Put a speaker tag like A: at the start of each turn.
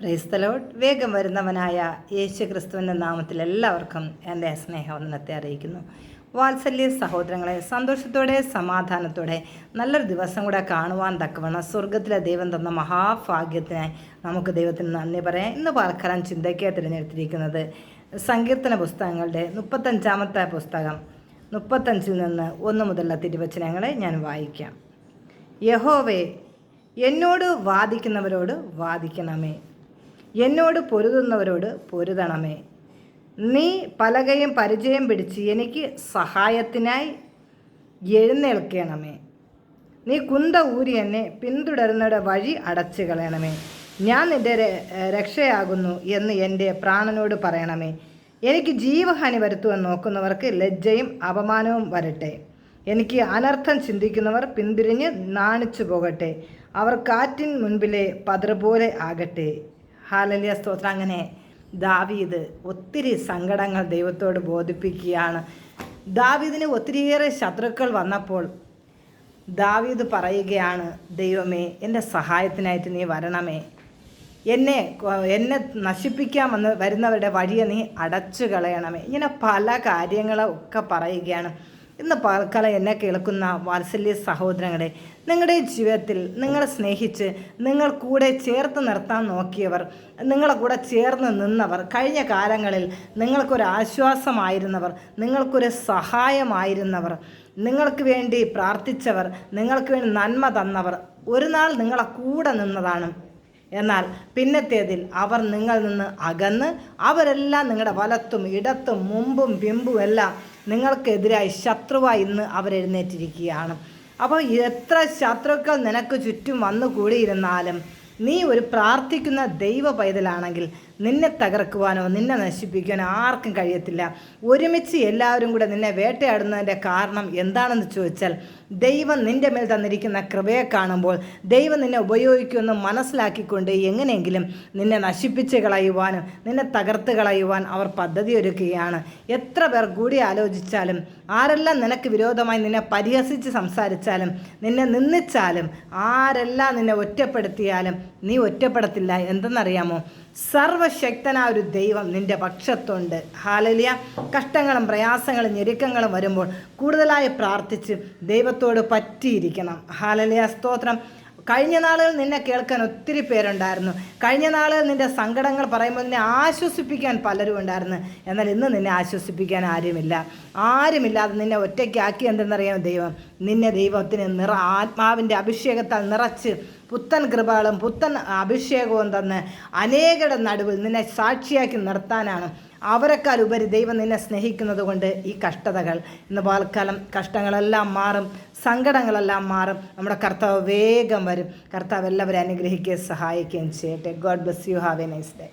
A: ക്രൈസ്തലോട്ട് വേഗം വരുന്നവനായ യേശു ക്രിസ്തുവിന്റെ നാമത്തിൽ എല്ലാവർക്കും എന്റെ സ്നേഹവന്ദനത്തെ അറിയിക്കുന്നു. വാത്സല്യ സഹോദരങ്ങളെ സന്തോഷത്തോടെ സമാധാനത്തോടെ നല്ലൊരു ദിവസം കൂടെ കാണുവാൻ തക്കവണ്ണം സ്വർഗത്തിലെ ദൈവം തന്ന മഹാഭാഗ്യത്തിനായി നമുക്ക് ദൈവത്തിന് നന്ദി പറയാം ഇന്ന് പാൽക്കാലം ചിന്തയ്ക്കായി തിരഞ്ഞെടുത്തിരിക്കുന്നത് സങ്കീർത്തന പുസ്തകങ്ങളുടെ മുപ്പത്തഞ്ചാമത്തെ പുസ്തകം. മുപ്പത്തഞ്ചിൽ നിന്ന് ഒന്ന് മുതലുള്ള തിരുവചനങ്ങളെ ഞാൻ വായിക്കാം. യഹോവേ എന്നോട് വാദിക്കുന്നവരോട് വാദിക്കണമേ. എന്നോട് പൊരുതുന്നവരോട് പൊരുതണമേ. നീ പലകയും പരിചയം പിടിച്ച് എനിക്ക് സഹായത്തിനായി എഴുന്നേൽക്കണമേ. നീ കുന്ത ഊരി എന്നെ പിന്തുടരുന്നവരുടെ വഴി അടച്ചു കളയണമേ. ഞാൻ നിന്റെ ര- രക്ഷയാകുന്നു എന്ന് എന്റെ പ്രാണനോട് പറയണമേ. എനിക്ക് ജീവഹാനി വരുത്തുവാൻ നോക്കുന്നവർക്ക് ലജ്ജയും അപമാനവും വരട്ടെ. എനിക്ക് അനർത്ഥം ചിന്തിക്കുന്നവർ പിന്തിരിഞ്ഞ് നാണിച്ചു പോകട്ടെ. അവർ കാറ്റിൻ മുൻപിലെ പതർ പോലെ ആകട്ടെ. ഹാലലിയ സ്തോത്രം. അങ്ങനെ ദാവീദ് ഒത്തിരി സങ്കടങ്ങൾ ദൈവത്തോട് ബോധിപ്പിക്കുകയാണ്. ദാവീദിന് ഒത്തിരിയേറെ ശത്രുക്കൾ വന്നപ്പോൾ ദാവീദ് പറയുകയാണ് ദൈവമേ എന്റെ സഹായത്തിനായിട്ട് നീ വരണമേ. എന്നെ എന്നെ നശിപ്പിക്കാൻ വന്ന് വരുന്നവരുടെ വഴിയെ നീ അടച്ചു കളയണമേ ഇങ്ങനെ പല കാര്യങ്ങളൊക്കെ പറയുകയാണ്. ഇന്ന് പാൽക്കാലം എന്നെ കേൾക്കുന്ന വാത്സല്യ സഹോദരങ്ങളെ നിങ്ങളുടെ ജീവിതത്തിൽ നിങ്ങളെ സ്നേഹിച്ച് നിങ്ങൾ കൂടെ ചേർത്ത് നിർത്താൻ നോക്കിയവർ നിങ്ങളെ കൂടെ ചേർന്ന് നിന്നവർ കഴിഞ്ഞ കാലങ്ങളിൽ നിങ്ങൾക്കൊരു ആശ്വാസമായിരുന്നവർ നിങ്ങൾക്കൊരു സഹായമായിരുന്നവർ നിങ്ങൾക്ക് വേണ്ടി പ്രാർത്ഥിച്ചവർ നിങ്ങൾക്ക് വേണ്ടി നന്മ തന്നവർ ഒരു നാൾ നിങ്ങളെ കൂടെ നിന്നതാണ്. എന്നാൽ പിന്നത്തേതിൽ അവർ നിങ്ങളിൽ നിന്ന് അകന്ന് അവരെല്ലാം നിങ്ങളുടെ വലത്തും ഇടത്തും മുമ്പും പിമ്പും എല്ലാം നിങ്ങൾക്കെതിരായി ശത്രുവായി ഇന്ന് അവരെഴുന്നേറ്റിരിക്കുകയാണ്. അപ്പോൾ എത്ര ശത്രുക്കൾ നിനക്ക് ചുറ്റും വന്നു കൂടിയിരുന്നാലും നീ ഒരു പ്രാർത്ഥിക്കുന്ന ദൈവ പൈതലാണെങ്കിൽ നിന്നെ തകർക്കുവാനോ നിന്നെ നശിപ്പിക്കാനോ ആർക്കും കഴിയത്തില്ല. ഒരുമിച്ച് എല്ലാവരും കൂടെ നിന്നെ വേട്ടയാടുന്നതിന്റെ കാരണം എന്താണെന്ന് ചോദിച്ചാൽ ദൈവം നിന്റെ മേൽ തന്നിരിക്കുന്ന കൃപയെ കാണുമ്പോൾ ദൈവം നിന്നെ ഉപയോഗിക്കുമെന്ന് മനസ്സിലാക്കിക്കൊണ്ട് എങ്ങനെയെങ്കിലും നിന്നെ നശിപ്പിച്ച് കളയുവാനും നിന്നെ തകർത്ത് കളയുവാൻ അവർ പദ്ധതി ഒരുക്കുകയാണ് എത്ര പേർ കൂടി ആലോചിച്ചാലും ആരെല്ലാം നിനക്ക് വിരോധമായി നിന്നെ പരിഹസിച്ച് സംസാരിച്ചാലും നിന്നെ നിന്ദിച്ചാലും ആരെല്ലാം നിന്നെ ഒറ്റപ്പെടുത്തിയാലും നീ ഒറ്റപ്പെടത്തില്ല. എന്തെന്നറിയാമോ? സർവശക്തനായ ഒരു ദൈവം നിന്റെ പക്ഷത്തുണ്ട്. ഹാലലിയ കഷ്ടങ്ങളും പ്രയാസങ്ങളും ഞെരുക്കങ്ങളും വരുമ്പോൾ കൂടുതലായി പ്രാർത്ഥിച്ച് ദൈവത്തോട് പറ്റിയിരിക്കണം. ഹാലലിയ സ്തോത്രം. കഴിഞ്ഞ നാളുകൾ നിന്നെ കേൾക്കാൻ ഒത്തിരി പേരുണ്ടായിരുന്നു. കഴിഞ്ഞ നാളുകൾ നിന്റെ സങ്കടങ്ങൾ പറയുമ്പോൾ നിന്നെ ആശ്വസിപ്പിക്കാൻ പലരും ഉണ്ടായിരുന്നു. എന്നാൽ ഇന്ന് നിന്നെ ആശ്വസിപ്പിക്കാൻ ആരുമില്ല. ആരുമില്ലാതെ നിന്നെ ഒറ്റയ്ക്കാക്കി എന്തെന്നറിയാം ദൈവം? നിന്നെ ദൈവത്തിന് നിറ ആത്മാവിന്റെ അഭിഷേകത്താൽ നിറച്ച് പുത്തൻ കൃപകളും പുത്തൻ അഭിഷേകവും തന്ന് അനേകരുടെ നടുവിൽ നിന്നെ സാക്ഷിയാക്കി നിർത്താനാണ്. അവരെക്കാൾ ഉപരി ദൈവം നിന്നെ സ്നേഹിക്കുന്നത് കൊണ്ട് ഈ കഷ്ടതകൾ. ഇന്ന് പാൽക്കാലം കഷ്ടങ്ങളെല്ലാം മാറും സങ്കടങ്ങളെല്ലാം മാറും. നമ്മുടെ കർത്താവ് വേഗം വരും. കർത്താവ് എല്ലാവരും അനുഗ്രഹിക്കുകയും സഹായിക്കുകയും ചെയ്യട്ടെ. God bless you have a nice day